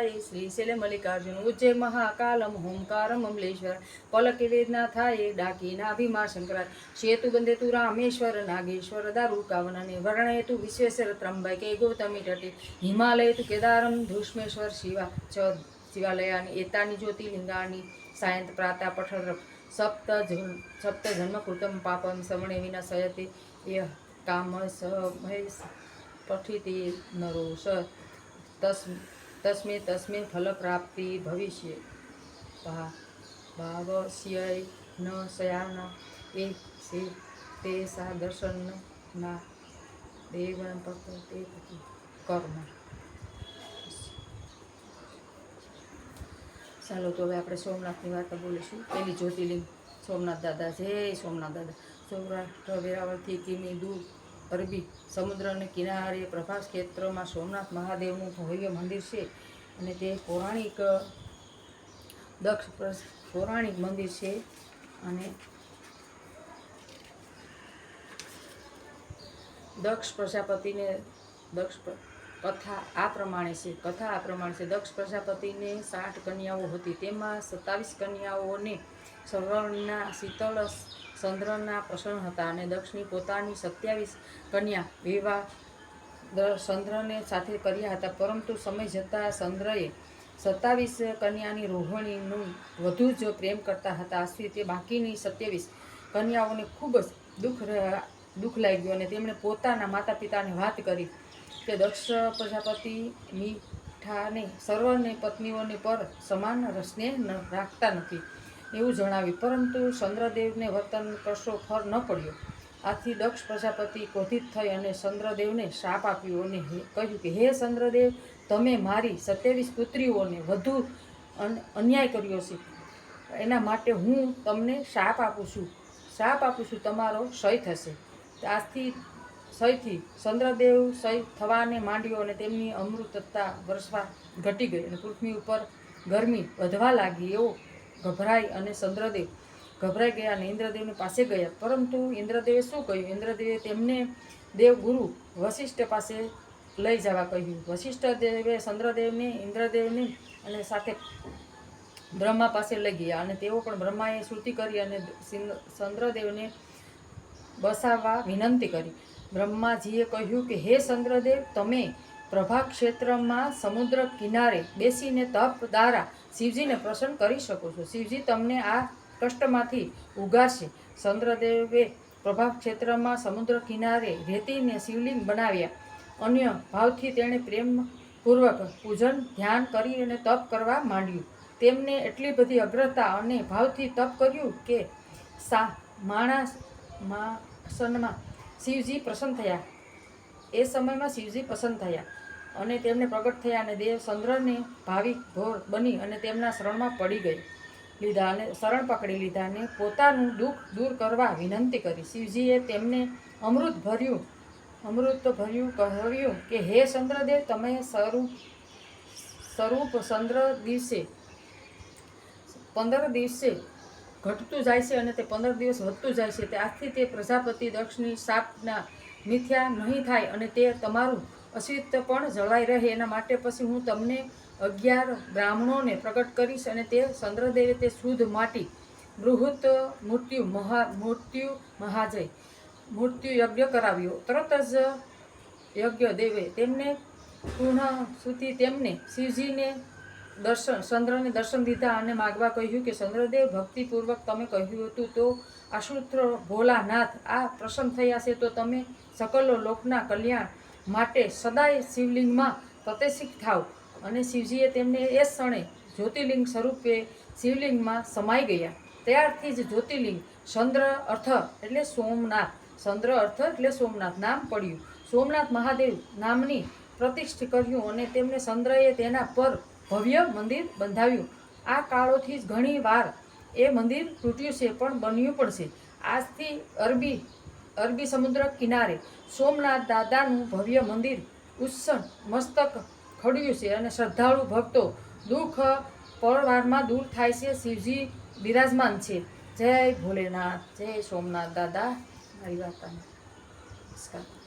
થાય શ્રી મલ્લિકાર્જુન ઉજ્જય મહાકાલમ હોમકારમ અમલેશ્વર પલકે વેદના થાય ડાકી નાભીમા શંકરા શેતુ બંધે તું રામેશ્વર નાગેશ્વર દારૂકાવનને વર્ણય તુ વિશ્વેશ્વર ત્રંબકે ગૌતમી તટે હિમાલય તું કેદારમ ધૂષ્મેશ્વર શિવા ચ શિવાલયાની એતાની જ્યોતિલિંગાની સાયંત પ્રાતા પઠર સપ્ત સપ્ત જન્મ કૃતમ પાપમ શ્રવણે વિના સયતે ય કામ સ મહેશ પઠિતે નરો સ તસ તસ્મે તસ્મે ફલ પ્રાપ્તિ ભવિષ્ય ભા ભાવસ્ય ન શયાન એ સે તે સા દર્શન ના પત તે કર્મ ચાલો તો હવે આપણે સોમનાથની વાર્તા બોલીશું પેલી જ્યોતિર્લિંગ સોમનાથ દાદા જય સોમનાથ દાદા સૌરાષ્ટ્ર વેરાવળથી કિમી દૂર અરબી સમુદ્રને કિનારે પ્રભાસ ક્ષેત્રમાં સોમનાથ મહાદેવનું ભવ્ય મંદિર છે અને તે પૌરાણિક, દક્ષ પૌરાણિક મંદિર છે અને દક્ષ પ્રજાપતિને દક્ષ કથા આ પ્રમાણે છે, કથા આ પ્રમાણે છે. દક્ષ પ્રજાપતિને સાઠ કન્યાઓ હતી. તેમાં સત્તાવીસ કન્યાઓને સવર્ણના શીતળ ચંદ્રના પ્રસન્ન હતા અને દક્ષની પોતાની સત્યાવીસ કન્યા વિવાહ સંદ્રને સાથે કર્યા હતા. પરંતુ સમય જતાં ચંદ્રએ સત્તાવીસ કન્યાની રોહિણીનું વધુ જ પ્રેમ કરતા હતા. આથી તે બાકીની સત્યાવીસ કન્યાઓને ખૂબ જ દુઃખ દુઃખ લાગ્યું અને તેમણે પોતાના માતા પિતાને વાત કરી. કે દક્ષ પ્રજાપતિ મીઠાને સર્વને પત્નીઓને પર સમાન સ્નેહ ન રાખતા નથી. એવું જણાવ્યું પરંતુ ચંદ્રદેવને વર્તન કરશો ફર ન પડ્યો. આથી દક્ષ પ્રજાપતિ ક્રોધિત થઈ અને ચંદ્રદેવને શાપ આપ્યો અને કહ્યું કે, હે ચંદ્રદેવ, તમે મારી સત્યાવીસ પુત્રીઓને વધુ અન- અન્યાય કર્યો છે. એના માટે હું તમને શાપ આપું છું. શાપ આપું છું, તમારો ક્ષય થશે. આજથી સયથી ચંદ્રદેવ સહી થવાને માંડ્યો અને તેમની અમૃતતા વરસવા ઘટી ગઈ અને પૃથ્વી ઉપર ગરમી વધવા લાગી એવો ગભરાઈ અને ચંદ્રદેવ ગભરાઈ ગયા અને ઇન્દ્રદેવની પાસે ગયા. પરંતુ ઇન્દ્રદેવે શું કહ્યું? ઇન્દ્રદેવે તેમને દેવગુરુ વશિષ્ઠ પાસે લઈ જવા કહ્યું. વશિષ્ઠ દેવે ચંદ્રદેવને, ઇન્દ્રદેવને અને સાથે બ્રહ્મા પાસે લઈ ગયા અને તેઓ પણ બ્રહ્માએ શ્રુતિ કરી અને ચંદ્રદેવને બસાવવા વિનંતી કરી. બ્રહ્માજીએ કહ્યું કે, હે ચંદ્રદેવ, તમે પ્રભા ક્ષેત્રમાં સમુદ્ર કિનારે બેસીને તપ દ્વારા શિવજીને પ્રસન્ન કરી શકો છો. શિવજી તમને આ કષ્ટમાંથી ઉગાશે ચંદ્રદેવે પ્રભા ક્ષેત્રમાં સમુદ્ર કિનારે રેતીને શિવલિંગ બનાવ્યા. અન્ય ભાવથી તેણે પ્રેમપૂર્વક પૂજન, ધ્યાન કરી અને તપ કરવા માંડ્યું. તેમને એટલી બધી અગ્રતા અને ભાવથી તપ કર્યું કે, સા, માણસ માસનમાં શિવજી પ્રસન્ન થયા. એ સમયમાં શિવજી પ્રસન્ન થયા અને તેમને પ્રગટ થયા અને દેવ ચંદ્રને ભાવિક ભોર બની અને તેમના શરણમાં પડી ગઈ. લીધા અને શરણ પકડી લીધા અને પોતાનું દુઃખ દૂર કરવા વિનંતી કરી. શિવજીએ તેમને અમૃત ભર્યું. અમૃત ભર્યું કહ્યું કે, હે ચંદ્રદેવ, તમે સ્વરૂપ સ્વરૂપ ચંદ્ર દિવસે, પંદર દિવસે ઘટતું જાય છે અને તે પંદર દિવસ વધતું જાય છે. તે આજથી તે પ્રજાપતિ દક્ષની શાપના મિથ્યા નહીં થાય અને તે તમારું અસ્તિત્વ પણ જળવાઈ રહે. એના માટે પછી હું તમને અગિયાર બ્રાહ્મણોને પ્રગટ કરીશ અને તે ચંદ્રદેવે તે શુદ્ધ માટી, બૃહત મૃત્યુ, મહા, મૃત્યુ, મહાજય, મૃત્યુ યજ્ઞ કરાવ્યો. તરત જ યજ્ઞ દેવે તેમને પૂર્ણ સુધી તેમને શિવજીને દર્શન ચંદ્રને દર્શન દીધા અને માગવા કહ્યું કે ચંદ્રદેવ ભક્તિપૂર્વક તમે કહ્યું હતું તો આશુત્ર ભોલાનાથ, આ પ્રસન્ન થયા છે તો તમે સકલો લોકના કલ્યાણ માટે સદાય શિવલિંગમાં પ્રતિષ્ઠિત થાવ. અને શિવજીએ તેમને એ ક્ષણે જ્યોતિર્લિંગ સ્વરૂપે શિવલિંગમાં સમાઈ ગયા. ત્યારથી જ જ્યોતિર્લિંગ ચંદ્ર અર્થ એટલે સોમનાથ. ચંદ્ર અર્થ એટલે સોમનાથ. નામ પડ્યું. સોમનાથ મહાદેવ નામની પ્રતિષ્ઠ કર્યું અને તેમને ચંદ્રએ તેના પર ભવ્ય મંદિર બંધાવ્યું. આ કાળોથી જ ઘણી વાર એ મંદિર તૂટ્યું છે, પણ બન્યું પણ છે. આજથી અરબી અરબી સમુદ્ર કિનારે સોમનાથ દાદાનું ભવ્ય મંદિર ઉત્સન મસ્તક ખડ્યું છે અને શ્રદ્ધાળુ ભક્તો દુઃખ પરવારમાં દૂર થાય છે. શિવજી બિરાજમાન છે. જય ભોલેનાથ, જય સોમનાથ દાદા. મારી વાર્તાને નમસ્કાર.